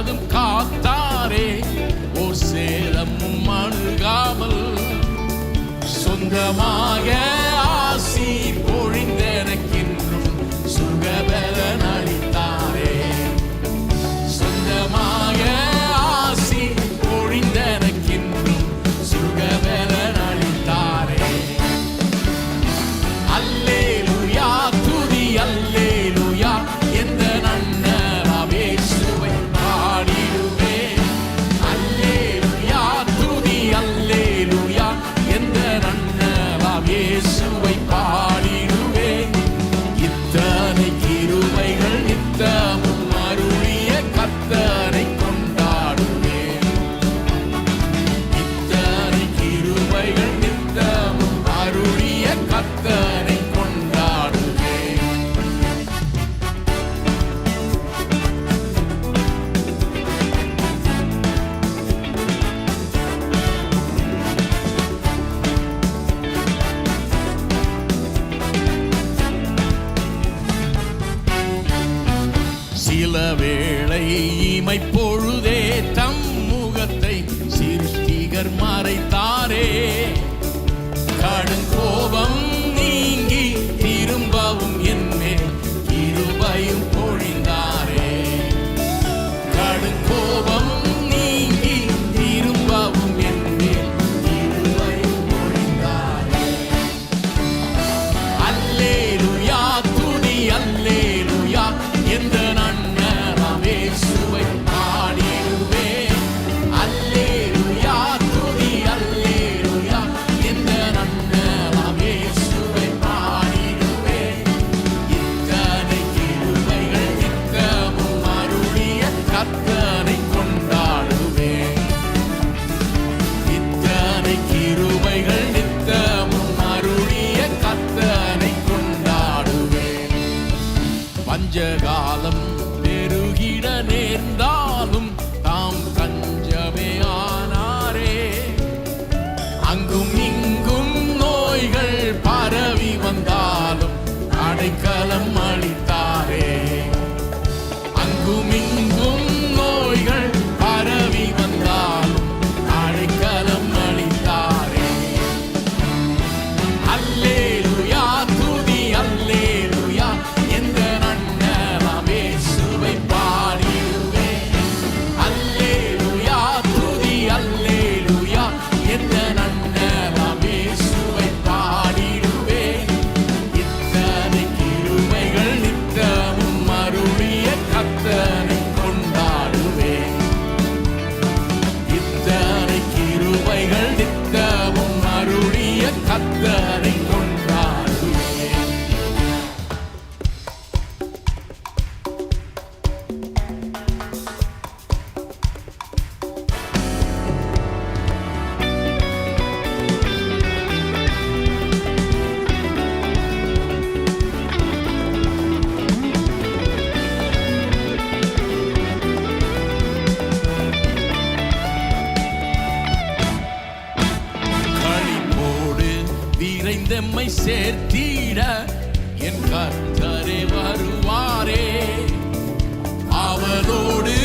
காப்பதும் காத்தாரே ஓர் சேதமும் அணுகாமல் சொந்தமாக வேளை இமைப்போல் சேர்த்திட என் கர்த்தரே வருவாரே. அவரோடு